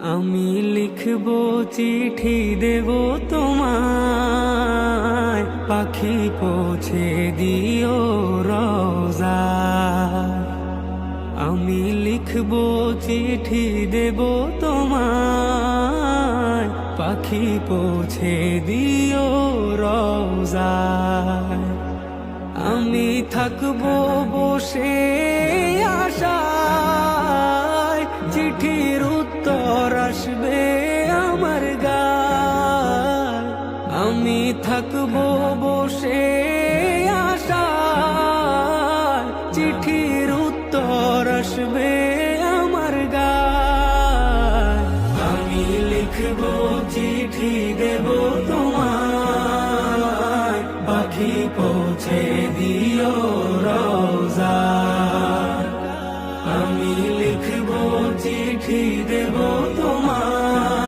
আমি লিখব চিঠি দেব তোমায়। পাখি পৌঁছে দিও রোজা। আমি লিখব চিঠি দেব তোমায়। পাখি পৌঁছে দিও রোজায় আমি থাকব বসে আশায়। চিঠির তোর আসবে আমার গা আমি থাকব বসে আসা চিঠির উত্তর আসবে আমার গা আমি লিখব চিঠি দেব তোমার পাখি পৌঁছে দিও লিখেই দেবো